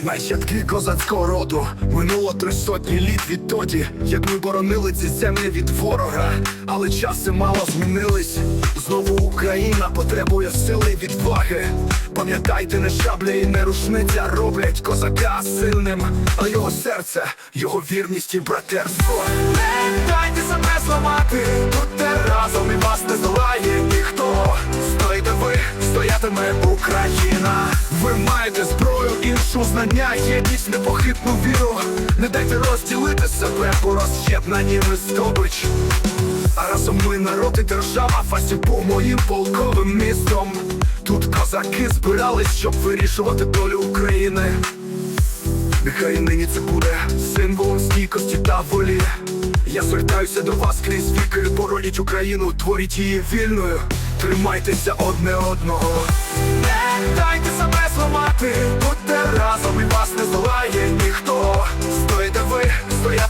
Нащадки козацького роду минуло три сотні літ відтоді, як ми боронили ці землі від ворога, але часи мало змінились. Знову Україна потребує сили і відваги. Пам'ятайте, не шабля і не рушниця роблять козака сильним, а його серце, його вірність і братерство. Не дайте себе зламати, будьте разом і вас не здолає ніхто. Стойте ви, стоятиме Україна. Маєте знання, єдність, непохитну віру. Не дайте розділити себе, бо роз'єднані ми здобич. А разом ми народ і держава, Фасів був моїм полковим містом. Тут козаки збирались, щоб вирішувати долю України. Нехай нині це буде символом стійкості та волі. Я звертаюся до вас крізь віки, бороніть Україну, творіть її вільною. Тримайтеся одне одного. Не дайте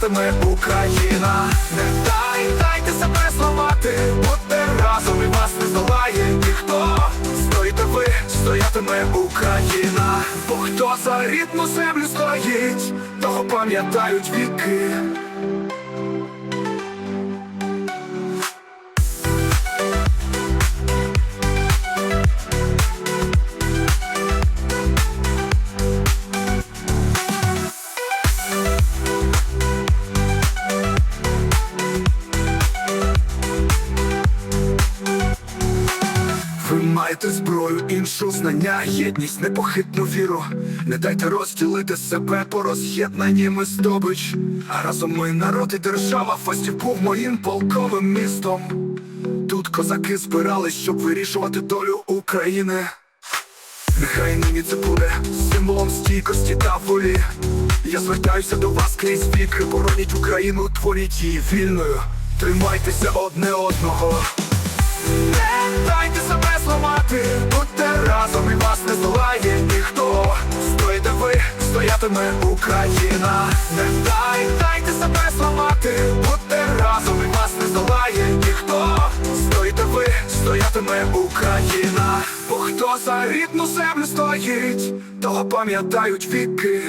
стоятиме Україна. Не дай, дайте себе зламати, будьте разом і вас не здолає ніхто. Стоїте ви, стоятиме Україна. Бо хто за рідну землю стоїть, того пам'ятають віки. Маєте зброю, іншу знання, єдність, непохитну віру. Не дайте розділити себе по роз'єднанні ми здобич. А разом ми народ і держава, Фастів був моїм полковим містом. Тут козаки збирались, щоб вирішувати долю України. Нехай нині це буде символом стійкості та волі. Я звертаюся до вас крізь віки, бороніть Україну, творіть її вільною. Тримайтеся одне одного. Здолає ніхто. Стойте ви, стоятиме Україна. Не дай, дайте себе зламати, будьте разом і вас не здолає ніхто. Стойте ви, стоятиме Україна. Бо хто за рідну землю стоїть, того пам'ятають віки.